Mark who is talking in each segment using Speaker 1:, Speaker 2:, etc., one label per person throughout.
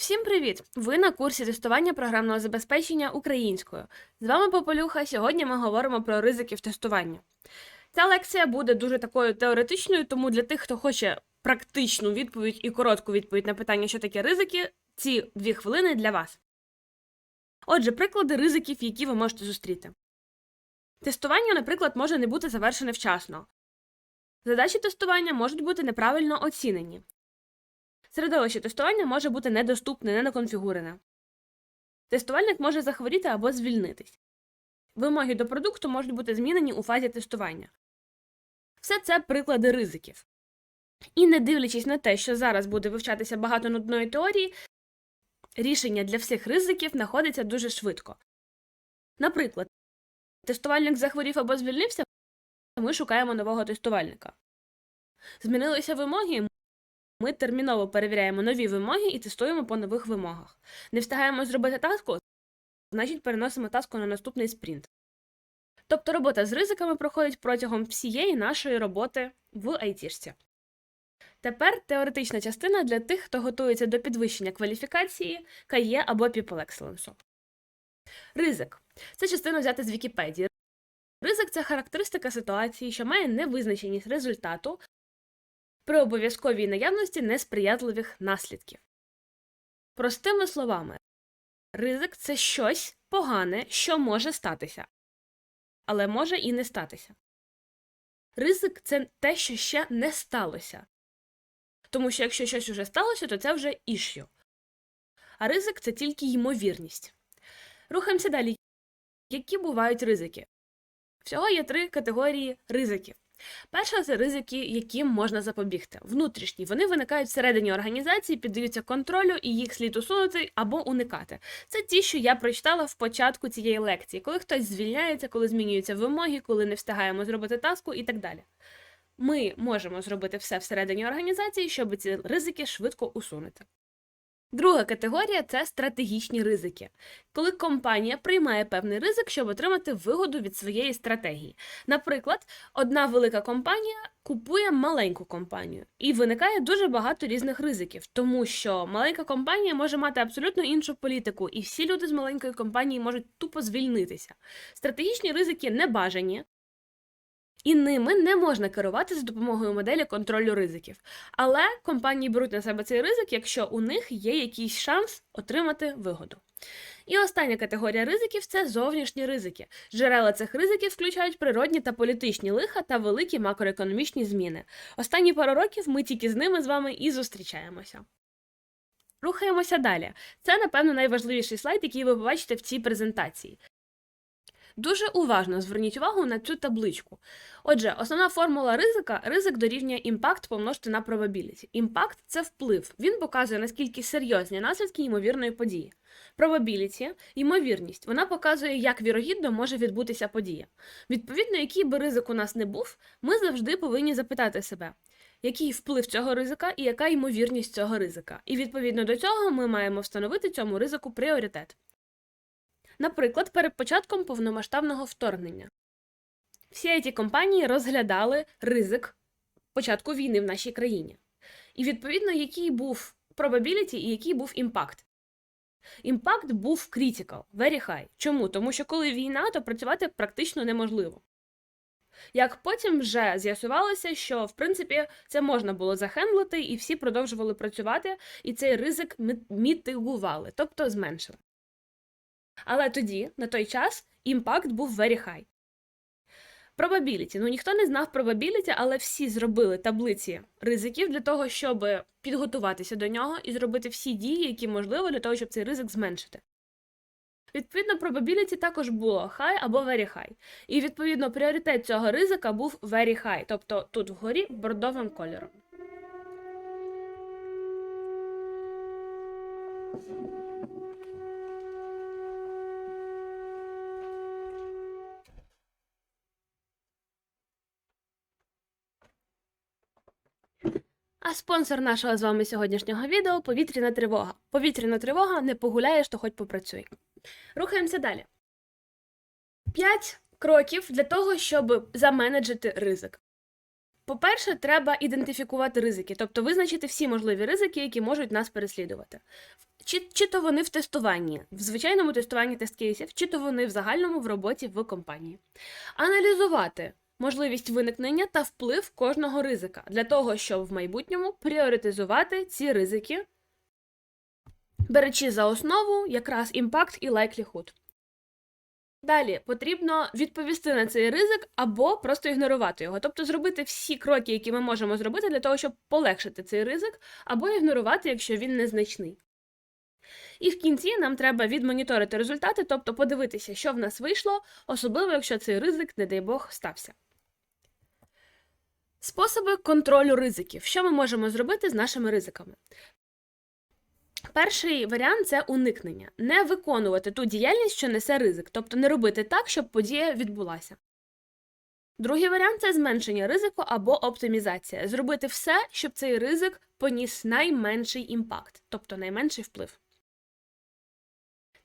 Speaker 1: Всім привіт! Ви на курсі тестування програмного забезпечення українською. З вами Пополюха. Сьогодні ми говоримо про ризики в тестуванні. Ця лекція буде дуже такою теоретичною, тому для тих, хто хоче практичну відповідь і коротку відповідь на питання, що таке ризики, ці дві хвилини для вас. Отже, приклади ризиків, які ви можете зустріти. Тестування, наприклад, може не бути завершене вчасно. Задачі тестування можуть бути неправильно оцінені. Середовище тестування може бути недоступне, недоконфігурене. Тестувальник може захворіти або звільнитись. Вимоги до продукту можуть бути змінені у фазі тестування. Все це приклади ризиків. І не дивлячись на те, що зараз буде вивчатися багато нудної теорії, рішення для всіх ризиків знаходиться дуже швидко. Наприклад, тестувальник захворів або звільнився, ми шукаємо нового тестувальника. Змінилися вимоги, ми терміново перевіряємо нові вимоги і тестуємо по нових вимогах. Не встигаємо зробити таску, значить переносимо таску на наступний спринт. Тобто робота з ризиками проходить протягом всієї нашої роботи в айтішці. Тепер теоретична частина для тих, хто готується до підвищення кваліфікації, КАЄ або People Excellence. Ризик це частина взята з Вікіпедії. Ризик це характеристика ситуації, що має невизначеність результату при обов'язковій наявності несприятливих наслідків. Простими словами, ризик це щось погане, що може статися, але може і не статися. Ризик це те, що ще не сталося. Тому що якщо щось уже сталося, то це вже іщу. А ризик це тільки ймовірність. Рухаємося далі. Які бувають ризики? Всього є три категорії ризиків. Перша це ризики, яким можна запобігти. Внутрішні вони виникають всередині організації, піддаються контролю і їх слід усунути або уникати. Це ті, що я прочитала в початку цієї лекції, коли хтось звільняється, коли змінюються вимоги, коли не встигаємо зробити таску і так далі. Ми можемо зробити все всередині організації, щоб ці ризики швидко усунути. Друга категорія це стратегічні ризики, коли компанія приймає певний ризик, щоб отримати вигоду від своєї стратегії. Наприклад, одна велика компанія купує маленьку компанію, і виникає дуже багато різних ризиків, тому що маленька компанія може мати абсолютно іншу політику, і всі люди з маленької компанії можуть тупо звільнитися. Стратегічні ризики небажані. І ними не можна керувати за допомогою моделі контролю ризиків. Але компанії беруть на себе цей ризик, якщо у них є якийсь шанс отримати вигоду. І остання категорія ризиків це зовнішні ризики. Джерела цих ризиків включають природні та політичні лиха та великі макроекономічні зміни. Останні пару років ми тільки з ними з вами і зустрічаємося. Рухаємося далі. Це, напевно, найважливіший слайд, який ви побачите в цій презентації. Дуже уважно зверніть увагу на цю табличку. Отже, основна формула ризика ризик дорівнює імпакт помножити на probability. Імпакт це вплив. Він показує, наскільки серйозні наслідки ймовірної події. Probability – ймовірність. Вона показує, як вірогідно може відбутися подія. Відповідно, який би ризик у нас не був, ми завжди повинні запитати себе, який вплив цього ризика і яка ймовірність цього ризика. І відповідно до цього ми маємо встановити цьому ризику пріоритет. Наприклад, перед початком повномасштабного вторгнення. Всі ці компанії розглядали ризик початку війни в нашій країні. І відповідно, який був probability і який був імпакт. Імпакт був critical, very high. Чому? Тому що коли війна, то працювати практично неможливо. Як потім вже з'ясувалося, що в принципі це можна було захендлити, і всі продовжували працювати, і цей ризик мітигували, тобто зменшили. Але тоді, на той час, імпакт був very high. Probability. Ну ніхто не знав probability, але всі зробили таблиці ризиків для того, щоб підготуватися до нього і зробити всі дії, які можливо, для того, щоб цей ризик зменшити. Відповідно, probability також було high або very high. І відповідно пріоритет цього ризика був very high, тобто тут вгорі бордовим кольором. А спонсор нашого з вами сьогоднішнього відео повітряна тривога. Повітряна тривога не погуляєш, то хоч попрацюй. Рухаємося далі. П'ять кроків для того, щоб заменеджити ризик. По-перше, треба ідентифікувати ризики, тобто визначити всі можливі ризики, які можуть нас переслідувати. Чи, чи то вони в тестуванні, в звичайному тестуванні тест-кейсів, чи то вони в загальному в роботі в компанії. Аналізувати можливість виникнення та вплив кожного ризика для того, щоб в майбутньому пріоритизувати ці ризики, беручи за основу якраз імпакт і likelihood. Далі потрібно відповісти на цей ризик або просто ігнорувати його, тобто зробити всі кроки, які ми можемо зробити для того, щоб полегшити цей ризик, або ігнорувати, якщо він незначний. І в кінці нам треба відмоніторити результати, тобто подивитися, що в нас вийшло, особливо якщо цей ризик, не дай Бог, стався. Способи контролю ризиків. Що ми можемо зробити з нашими ризиками? Перший варіант це уникнення. Не виконувати ту діяльність, що несе ризик, тобто не робити так, щоб подія відбулася. Другий варіант це зменшення ризику або оптимізація. Зробити все, щоб цей ризик поніс найменший імпакт, тобто найменший вплив.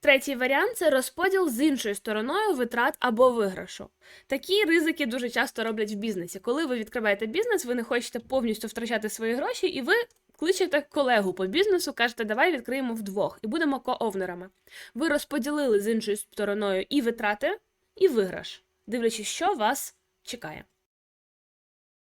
Speaker 1: Третій варіант це розподіл з іншою стороною витрат або виграшу. Такі ризики дуже часто роблять в бізнесі. Коли ви відкриваєте бізнес, ви не хочете повністю втрачати свої гроші, і ви кличете колегу по бізнесу, кажете, давай відкриємо вдвох і будемо коовнерами. Ви розподілили з іншою стороною і витрати, і виграш, дивлячись, що вас чекає.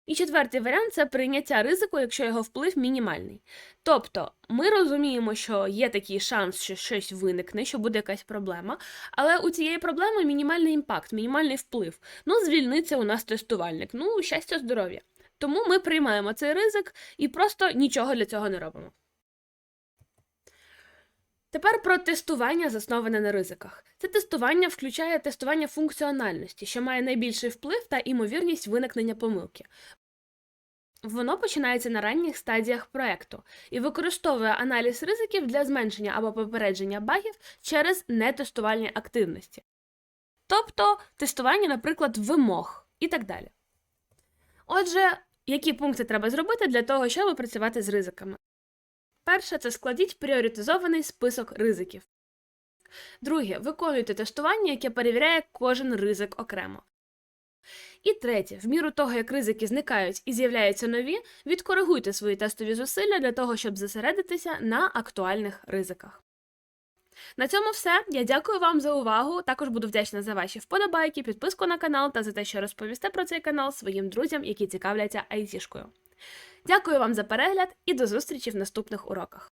Speaker 1: І четвертий варіант це прийняття ризику, якщо його вплив мінімальний. Тобто ми розуміємо, що є такий шанс, що щось виникне, що буде якась проблема, але у цієї проблеми мінімальний імпакт, мінімальний вплив. Ну, звільниться у нас тестувальник, ну, щастя, здоров'я. Тому ми приймаємо цей ризик і просто нічого для цього не робимо. Тепер про тестування, засноване на ризиках. Це тестування включає тестування функціональності, що має найбільший вплив та імовірність виникнення помилки. Воно починається на ранніх стадіях проекту і використовує аналіз ризиків для зменшення або попередження багів через нетестувальні активності. Тобто тестування, наприклад, вимог і так далі. Отже, які пункти треба зробити для того, щоб працювати з ризиками? Перше це складіть пріоритизований список ризиків. Друге, виконуйте тестування, яке перевіряє кожен ризик окремо. І третє, в міру того, як ризики зникають і з'являються нові, відкоригуйте свої тестові зусилля для того, щоб зосередитися на актуальних ризиках. На цьому все. Я дякую вам за увагу. Також буду вдячна за ваші вподобайки, підписку на канал та за те, що розповісте про цей канал своїм друзям, які цікавляться айтішкою. Дякую вам за перегляд і до зустрічі в наступних уроках.